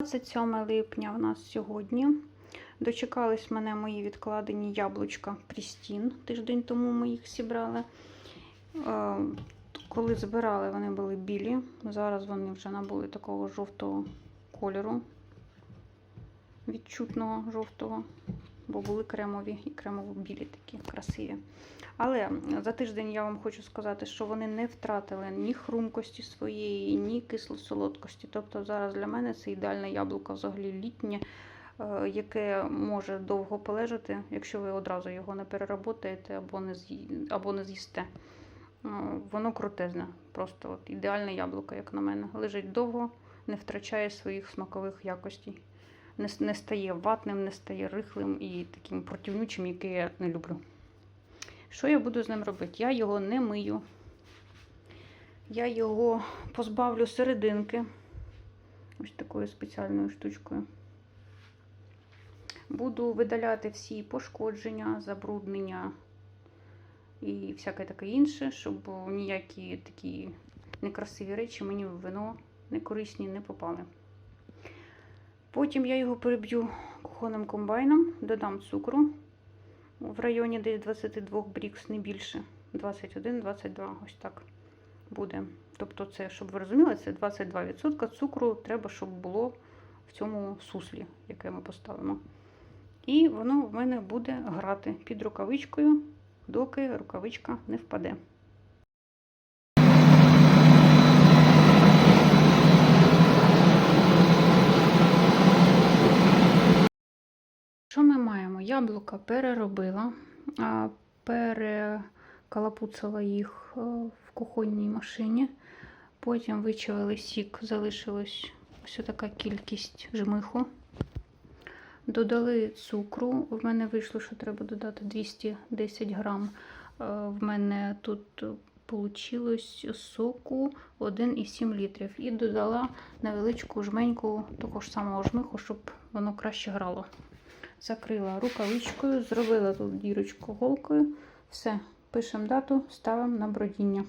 27 липня у нас сьогодні. Дочекались мене мої відкладені яблучка Прістін. Тиждень тому ми їх зібрали. Е, Коли збирали, вони були білі. Зараз вони вже набули такого жовтого кольору, відчутного жовтого, бо були кремові і кремово-білі такі красиві. Але за тиждень я вам хочу сказати, що вони не втратили ні хрумкості своєї, ні кисло-солодкості. Тобто зараз для мене це ідеальне яблуко взагалі літнє, е, яке може довго полежати, якщо ви одразу його не переработаєте або не з'ї- або не з'їсте. Е, Воно крутезне, просто от ідеальне яблуко, як на мене. Лежить довго, не втрачає своїх смакових якостей. Не, не стає ватним, не стає рихлим і таким противнючим, який я не люблю. Що я буду з ним робити? Я його не мию. Я його позбавлю серединки ось такою спеціальною штучкою. Буду видаляти всі пошкодження, забруднення і всяке таке інше, щоб ніякі такі некрасиві речі мені в вино некорисні не попали. Потім я його переб'ю кухонним комбайном, додам цукру в районі десь 22 брікс, не більше. 21-22, ось так буде. Тобто, це, щоб ви розуміли, це 22% цукру треба, щоб було в цьому суслі, яке ми поставимо. І воно в мене буде грати під рукавичкою, доки рукавичка не впаде. Що ми маємо? Яблука переробила, перекалапуцала їх е, в кухонній машині. Потім вичавили сік, залишилась ось така кількість жмиху. Додали цукру. В мене вийшло, що треба додати 210 грам. Е, В мене тут вийшло соку 1,7 літрів. І додала невеличку жменьку того ж самого жмиху, щоб воно краще грало закрила рукавичкою, зробила тут дірочку голкою. Все, пишемо дату, ставимо на бродіння.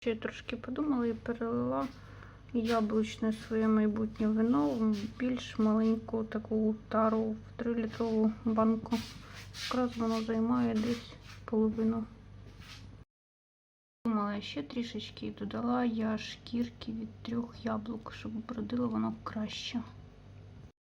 Ще трошки подумала і перелила яблучне своє майбутнє вино в більш маленьку таку тару в 3-літрову банку. Якраз воно займає десь половину. Думала ще трішечки і додала я шкірки від трьох яблук, щоб бродило воно краще.